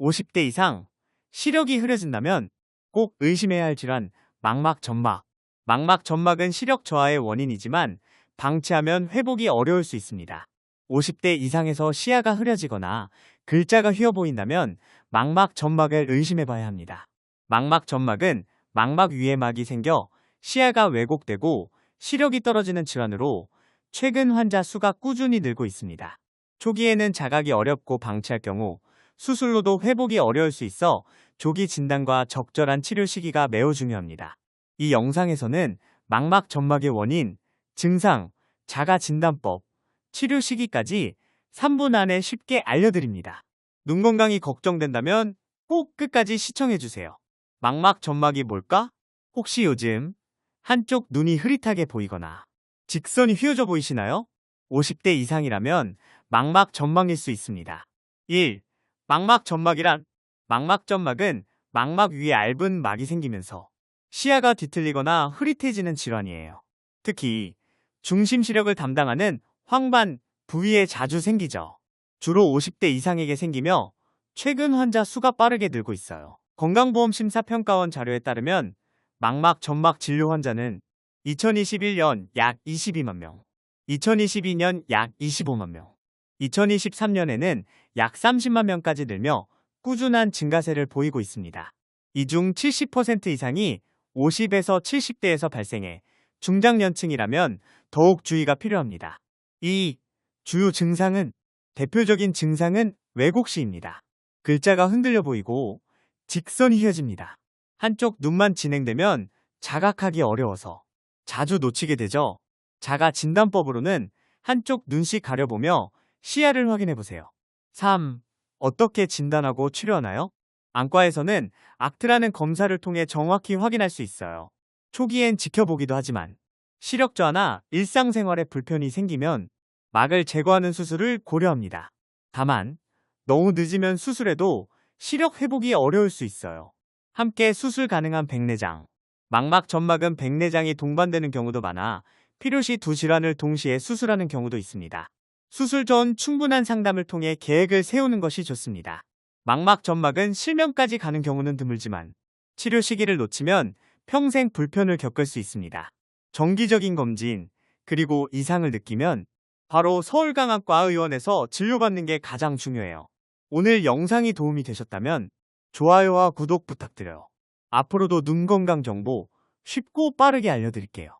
50대 이상 시력이 흐려진다면 꼭 의심해야 할 질환 망막 점막. 망막 점막은 시력 저하의 원인이지만 방치하면 회복이 어려울 수 있습니다. 50대 이상에서 시야가 흐려지거나 글자가 휘어 보인다면 망막 점막을 의심해 봐야 합니다. 망막 점막은 망막 위에 막이 생겨 시야가 왜곡되고 시력이 떨어지는 질환으로 최근 환자 수가 꾸준히 늘고 있습니다. 초기에는 자각이 어렵고 방치할 경우 수술로도 회복이 어려울 수 있어 조기 진단과 적절한 치료 시기가 매우 중요합니다. 이 영상에서는 망막 점막의 원인, 증상, 자가 진단법, 치료 시기까지 3분 안에 쉽게 알려드립니다. 눈 건강이 걱정된다면 꼭 끝까지 시청해주세요. 망막 점막이 뭘까? 혹시 요즘 한쪽 눈이 흐릿하게 보이거나 직선이 휘어져 보이시나요? 50대 이상이라면 망막 점막일 수 있습니다. 1. 망막 점막이란 망막 점막은 망막 위에 얇은 막이 생기면서 시야가 뒤틀리거나 흐릿해지는 질환이에요. 특히 중심 시력을 담당하는 황반 부위에 자주 생기죠. 주로 50대 이상에게 생기며 최근 환자 수가 빠르게 늘고 있어요. 건강보험심사평가원 자료에 따르면 망막 점막 진료 환자는 2021년 약 22만 명, 2022년 약 25만 명, 2023년에는 약 30만 명까지 늘며 꾸준한 증가세를 보이고 있습니다. 이 중 70% 이상이 50에서 70대에서 발생해 중장년층이라면 더욱 주의가 필요합니다. 이 주요 증상은 대표적인 증상은 왜곡시입니다. 글자가 흔들려 보이고 직선이 휘어집니다. 한쪽 눈만 진행되면 자각하기 어려워서 자주 놓치게 되죠. 자가 진단법으로는 한쪽 눈씩 가려보며 시야를 확인해 보세요. 3. 어떻게 진단하고 치료하나요? 안과에서는 악트라는 검사를 통해 정확히 확인할 수 있어요. 초기엔 지켜보기도 하지만 시력 저하나 일상생활에 불편이 생기면 막을 제거하는 수술을 고려합니다. 다만 너무 늦으면 수술해도 시력 회복이 어려울 수 있어요. 함께 수술 가능한 백내장. 망막 점막은 백내장이 동반되는 경우도 많아 필요시 두 질환을 동시에 수술하는 경우도 있습니다. 수술 전 충분한 상담을 통해 계획을 세우는 것이 좋습니다. 망막 점막은 실명까지 가는 경우는 드물지만 치료 시기를 놓치면 평생 불편을 겪을 수 있습니다. 정기적인 검진, 그리고 이상을 느끼면 바로 서울강암과의원에서 진료받는 게 가장 중요해요. 오늘 영상이 도움이 되셨다면 좋아요와 구독 부탁드려요. 앞으로도 눈 건강 정보 쉽고 빠르게 알려드릴게요.